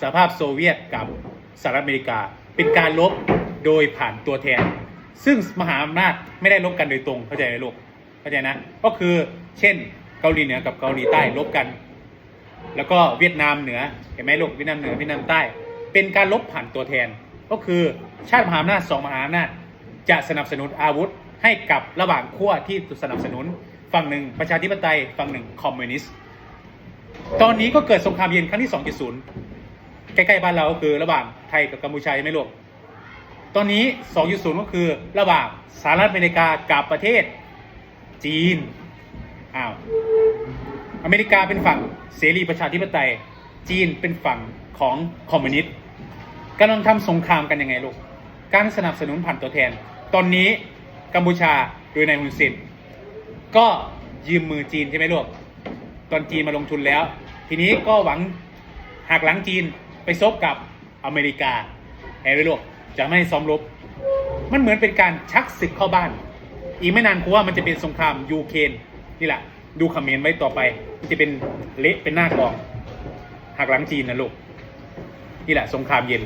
สหภาพโซเวียตกับสหรัฐอเมริกา เป็นการลบโดยผ่านตัวแทน ซึ่งมหาอำนาจไม่ได้ลบกันโดยตรงเข้าใจไหมลูกเข้าใจนะ ก็คือเช่นเกาหลีเหนือกับเกาหลีใต้ลบกัน แล้วก็เวียดนามเหนือเห็นไหมลูกเวียดนามเหนือเวียดนามใต้ เป็นการลบผ่านตัวแทน ก็คือชาติมหาอำนาจสองมหาอำนาจจะสนับสนุนอาวุธให้กับระหว่างขั้วที่สนับสนุน ฝั่งหนึ่งประชาธิปไตยฝั่งหนึ่งคอมมิวนิสต์ตอนนี้ก็เกิดสงครามเย็นครั้งที่ 2.0 ใกล้ๆบ้านเราก็คือระหว่างไทยกับกัมพูชาใช่ไหมลูกตอนนี้ 2.0 ก็คือระหว่างสหรัฐอเมริกากับประเทศจีนอ้าวอเมริกาเป็นฝั่งเสรีประชาธิปไตย จีนเป็นฝั่งของคอมมิวนิสต์กำลังทำสงครามกันยังไงลูก การสนับสนุนผ่านตัวแทน ตอนนี้กัมพูชาโดยนายฮุนเซนก็ยืมมือจีนใช่ไหมลูก ตอนจีนมาลงทุนแล้ว ทีนี้ก็หวังหักหลังจีน ไปซบกับอเมริกาเห็นไหมลูกจะไม่ให้ซ้อมรบ มันเหมือนเป็นการชักศึกเข้าบ้าน อีกไม่นานกูว่ามันจะเป็นสงครามยูเครนนี่แหละ ดูคอมเมนต์ไว้ต่อไป มันจะเป็นเละเป็นหน้ากองหักหลังจีนนะลูก นี่แหละสงครามเย็น